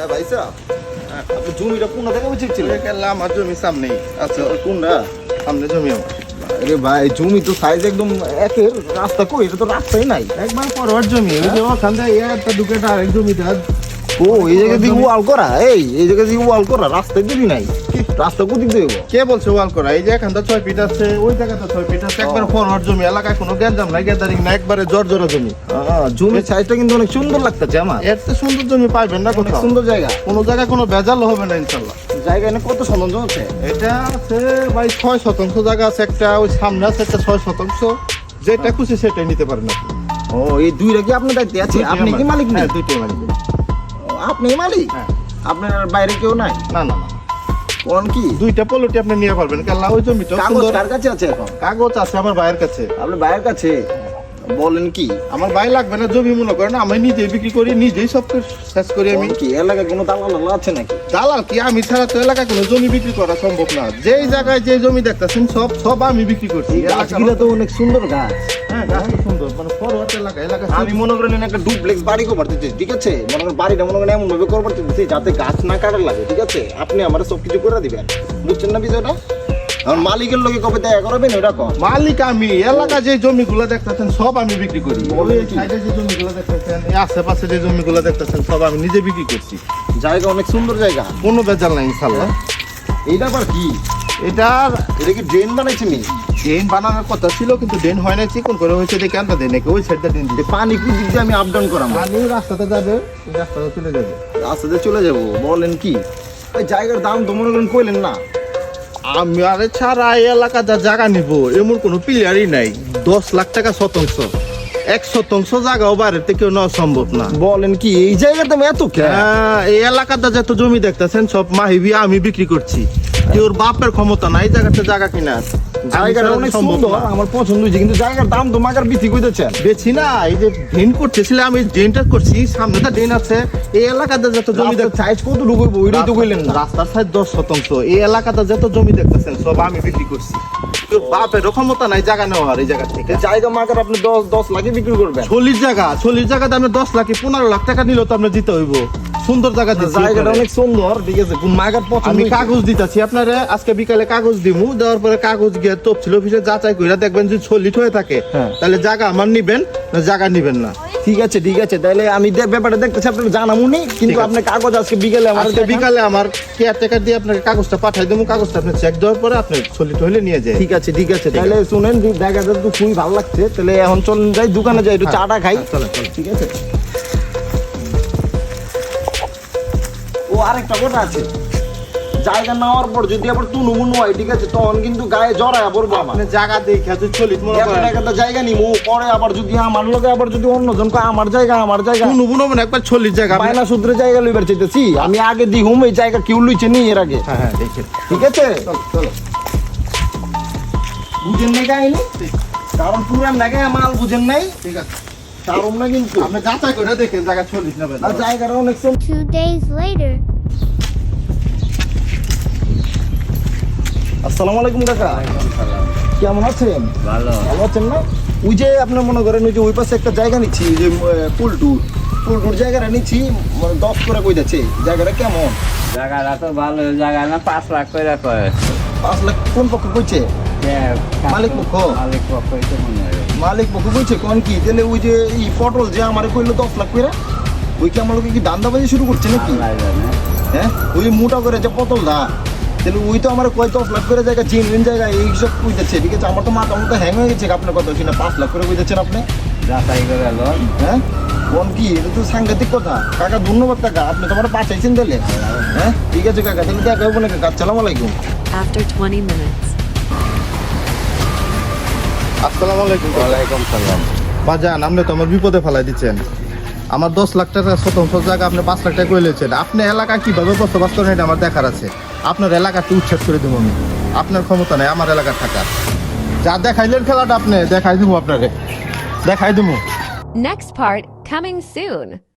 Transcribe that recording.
হ্যাঁ ভাই সাহেব। আপনি জমিটা কোনটা থেকে বুঝেছিলেন গেলাম আমার জমি সামনেই। আচ্ছা। কোনটা? সামনে জমি আমার। আরে ভাই জমি তো সাইজ একদম একের। রাস্তা কই? এটা তো রাস্তাই নাই। একবার পরবার জমি ওই যে ওখান থেকে একটা দুকেটা আরেক জমিটা। ও এই জায়গা ওয়াল করা এই এই জায়গা ওয়াল করা দিবি নাই? রাস্তা কোদিক কে বলছে ওয়াল করা এই যে এখানটা ছয় ফিট আছে ওই জায়গাটা ছয় ফিট আছে। একবার ফরওয়ার্ড জমি এলাকায় কোনো গ্যাঞ্জাম নাই গ্যাদারিং না একবারে জর্জরা জমি। জমির সাইজটা কিন্তু অনেক সুন্দর লাগতেছে আমার। এর তো সুন্দর জমি পাইবেন না কোথাও। সুন্দর জায়গা। কোনো জায়গায় কোনো ভেজাল হবে না ইনশাল্লাহ জায়গা এনে কত সৌন্দর্য আছে? এটা আছে ভাই ছয় শতাংশ জায়গা আছে একটা ওই সামনে আছে একটা ছয় শতাংশ। যেটা খুশি সেটাই নিতে পারেন আপনি। ও এই দুইটা কি আপনার দায়িত্বে আছে আপনি কি মালিক নেই হ্যাঁ দুইটাই মালিক। আপনি মালিক? হ্যাঁ। আপনার বাইরে কেউ নাই? না না না। কোন কি? দুইটা পলটি আপনি নিয়ে পারবেন কেলা ওই জমিটা কাগজ কার কাছে আছে এখন? কাগজ আছে আমার ভাইয়ের কাছে। আপনার বাইরের কাছে? বলেন কি? আমার ভাই লাগবে না জমি মনে করেন আমি নিজেই বিক্রি করি নিজেই সব শেষ করি আমি। কি এলাকায় কোনো দালাল আছে নাকি? দালাল কি? আমি ছাড়া তো এলাকায় কোনো জমি বিক্রি করা সম্ভব না। যেই জায়গায় যে জমি দেখতেছেন সব সব আমি বিক্রি করছি। গাছগুলো তো অনেক সুন্দর গাছ। হ্যাঁ গাছ সুন্দর মানে এলাকা এলাকা আমি মনে করেন একটা ডুপ্লেক্স বাড়ি করবার দিতে ঠিক আছে? মনে করেন বাড়িটা মনে করেন এমন ভাবে করবার দিতেছি যাতে গাছ না কাটার লাগে ঠিক আছে? আপনি আমার সব কিছু করে দিবেন। বুঝছেন না বিষয়টা? আমার মালিকের লোকে কবে দেখা করাবেন ওটা কম মালিক আমি এলাকা যে জমিগুলো দেখতেছেন সব আমি বিক্রি করি। সাইডে যে জমিগুলো দেখতেছেন এই আশেপাশে যে জমিগুলো দেখতেছেন সব আমি নিজে বিক্রি করছি। জায়গা অনেক সুন্দর জায়গা। কোনো বেজাল নাই ইনশাল্লাহ। এইটা আবার কি? এটার এটা কি ড্রেন বানাইছে নি? ড্রেন বানানোর কথা ছিল কিন্তু ড্রেন হয় না চিকন করে হয়েছে দেখে আনতে দেয় নাকি? ওই সাইডটা ড্রেন যে পানি কোন দিক দিয়ে আমি আপ ডাউন করাম? পানি রাস্তাতে যাবে রাস্তাতে চলে যাবে। রাস্তাতে চলে যাব বলেন কি? ওই জায়গার দাম তো মনে করেন কইলেন না। আমি আরে ছাড়া এই এলাকা যা জায়গা নিব এমন কোনো প্লেয়ারই নাই। দশ লাখ টাকা শতাংশ। এক শতাংশ জায়গাও বাড়িতে কেউ নেওয়া সম্ভব না। বলেন কি এই জায়গাতে এত কে? হ্যাঁ, এই এলাকাতে যত জমি দেখতেছেন সব মাহিবি আমি বিক্রি করছি। বাপের ক্ষমতা নাই জায়গাতে জায়গা কিনা জায়গাটা অনেক সুন্দর আমার পছন্দ হয়েছে কিন্তু জায়গার দাম তো মাগার বিক্রি বেছি না এই যে ড্রেন করতেছিলাম আমি ড্রেনটা করছি সামনে তো ড্রেন আছে। এই এলাকাতে যত জমি দেখ সাইজ কত ঢুকবো ওইটাই তো কইলেন না। রাস্তার সাইড দশ শতাংশ। এই এলাকাতে যত জমি দেখতেছেন সব আমি বিক্রি করছি। কেউ বাপের ক্ষমতা নাই জায়গা নেওয়ার এই জায়গা থেকে। জায়গা মাগার আপনি দশ দশ লাখে বিক্রি করবেন। চল্লিশ জায়গা চল্লিশ জায়গাতে আপনি দশ লাখ পনেরো লাখ টাকা নিলেও তো আপনার দিতে হইব। সুন্দর জায়গা দিচ্ছি জায়গাটা অনেক সুন্দর ঠিক আছে মাগার পছন্দ আমি কাগজ দিতেছি আপনারে? আজকে বিকালে কাগজ দিমু দেওয়ার পরে কাগজ গিয়ে তফসিল অফিসে যাচাই করে দেখবেন যদি চল্লিশ হয়ে থাকে। হ্যাঁ। তাহলে জায়গা আমার নিবেন না জায়গা নিবেন না? ঠিক আছে ঠিক আছে তাহলে আমি ব্যাপারটা দেখতেছি আপনাকে জানাব নি কিন্তু আপনার কাগজ আজকে বিকেলে আমার আজকে বিকালে আমার কেয়ারটেকার দিয়ে আপনাকে কাগজটা পাঠাই দেবো কাগজটা আপনি চেক দেওয়ার পরে আপনি চল্লিশ হলে নিয়ে যায় ঠিক আছে ঠিক আছে তাহলে শুনেন জায়গাটা তো খুবই ভালো লাগছে তাহলে এখন চলুন যাই দোকানে যাই একটু হ্যাঁ, চাটা খাই। হ্যাঁ। ঠিক আছে। আরেকটা কথা আছে। জায়গা নেওয়ার পর যদি আবার তুনু মুনু হয় ঠিক আছে তখন কিন্তু গায়ে জড়ায় পড়ব আমার জায়গা দেখে যদি চল্লিশ মনে একটা করেন। একটা জায়গা নিবো পরে আবার যদি আমার লোকে আবার যদি অন্যজন কয় আমার জায়গা আমার জায়গা। কোনো কোনো মানে একবার চল্লিশ জায়গা। আপনি- সূত্রে জায়গা লইবার চাইতেছি। আমি আগে দি হুম এই জায়গা কেউ লইছে নি এর আগে। হ্যাঁ হ্যাঁ দেখেন ঠিক আছে? চলো বুঝেন নাই কাহিনী? কারণ পুরান নাকি মাল বুঝেন নাই? ঠিক আছে। কারণ না কিন্তু। আপনি যাচাই করে দেখেন জায়গা চল্লিশ আর জায়গাটা অনেক আসসালামু আলাইকুম কাকা। কেমন আছেন? ভালো। ভালো আছেন না? ওই যে আপনার মনে করেন ওই যে ওই পাশে একটা জায়গা নিচ্ছি যে পুলটু পুলটুর জায়গাটা নিচ্ছি মানে দশ করে কই যাচ্ছে জায়গাটা কেমন? জায়গাটা তো ভালো জায়গা না পাঁচ লাখ করে কয়। পাঁচ লাখ কোন পক্ষ কইছে? মালিক পক্ষ? মালিক পক্ষ মালিক পক্ষ কইছে কোন কি? তাহলে ওই যে এই পটল যে আমার কইলো দশ লাখ করে ওই কি আমার লোকে কি দান্দাবাজি শুরু করছে নাকি। হ্যাঁ? ওই মোটা করে যে পটল দা তাহলে ওই তো আমার কয় দশ লাখ করে জায়গা জিন জায়গা এইসব কইতেছে। ঠিক আছে আমার তো মাথা মতো হ্যাং হয়ে গেছে আপনার কথা কিনা পাঁচ লাখ করে কইতেছেন আপনি। করে হ্যাঁ? কোন কি? এটা তো সাংঘাতিক কথা। কাকা ধন্যবাদ কাকা আপনি তো আমার পাঠাইছেন তাহলে। হ্যাঁ? ঠিক আছে কাকা তাহলে দেখা হব না কাকা আসসালামু আলাইকুম। After 20 minutes. আসসালামু আলাইকুম। ওয়ালাইকুম সালাম। বাজান আপনি তো আমার বিপদে ফেলাই দিচ্ছেন। আমার দশ লাখ টাকা শতাংশ জায়গা আপনি পাঁচ লাখ টাকা করে নিয়েছেন আপনি এলাকা কীভাবে বসবাস করেন এটা আমার দেখার আছে। আপনার এলাকাতে উচ্ছেদ করে দেবো আমি। আপনার ক্ষমতা নেই, আমার এলাকার থাকার। যা দেখাইলেন খেলাটা আপনি, দেখাই দেবো আপনাকে দেখাই দেবো। Next part, coming soon.